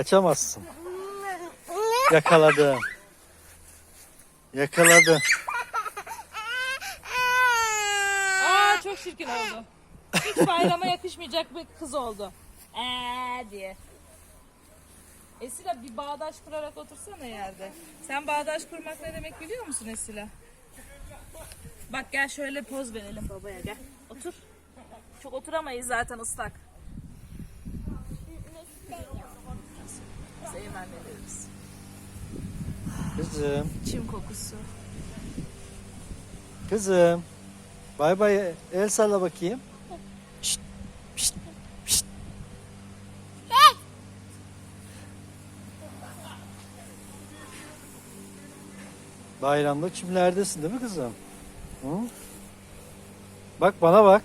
Kaçamazsın. Yakaladım. Yakaladım. Aa çok çirkin oldu. Hiç bayrama yakışmayacak bir kız oldu. Eee diye. Esila bir bağdaş kurarak otursana yerde. Sen bağdaş kurmak ne demek biliyor musun Esila? Bak gel şöyle poz verelim babaya gel. Otur. Çok oturamayız zaten ıslak. Sevmen veririz. Kızım. Çim kokusu. Kızım. Bay bay el salla bakayım. Şşt, şşt, şşt. Bayramda çimlerdesin değil mi kızım? Hı? Bak bana bak.